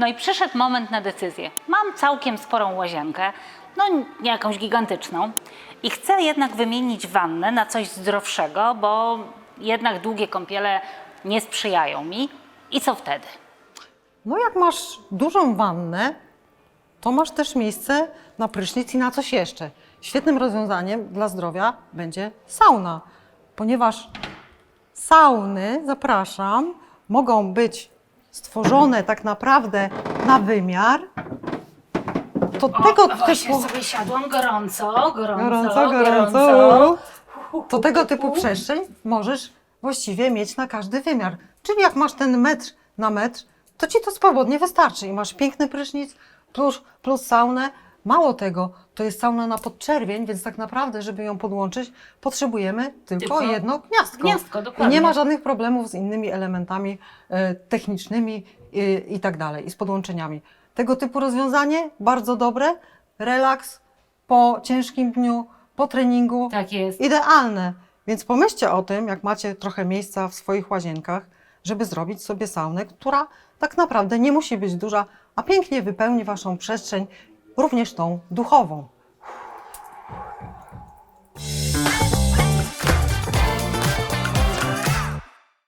No i przyszedł moment na decyzję. Mam całkiem sporą łazienkę, no nie jakąś gigantyczną, i chcę jednak wymienić wannę na coś zdrowszego, bo jednak długie kąpiele nie sprzyjają mi. I co wtedy? No jak masz dużą wannę, to masz też miejsce na prysznic i na coś jeszcze. Świetnym rozwiązaniem dla zdrowia będzie sauna, ponieważ sauny, zapraszam, mogą być stworzone tak naprawdę na wymiar. To tego typu... sobie siadłam gorąco, Gorąco, gorąco. To tego typu przestrzeń możesz właściwie mieć na każdy wymiar. Czyli jak masz ten metr na metr, to ci to swobodnie wystarczy i masz piękny prysznic plus, plus saunę. Mało tego, to jest sauna na podczerwień, więc tak naprawdę, żeby ją podłączyć, potrzebujemy tylko, Tylko jedno gniazdko. gniazdko, I dokładnie. nie ma żadnych problemów z innymi elementami e, technicznymi i, i tak dalej, i z podłączeniami. Tego typu rozwiązanie bardzo dobre, relaks po ciężkim dniu, po treningu, Tak jest. idealne. Więc pomyślcie o tym, jak macie trochę miejsca w swoich łazienkach, żeby zrobić sobie saunę, która tak naprawdę nie musi być duża, a pięknie wypełni Waszą przestrzeń, również tą duchową.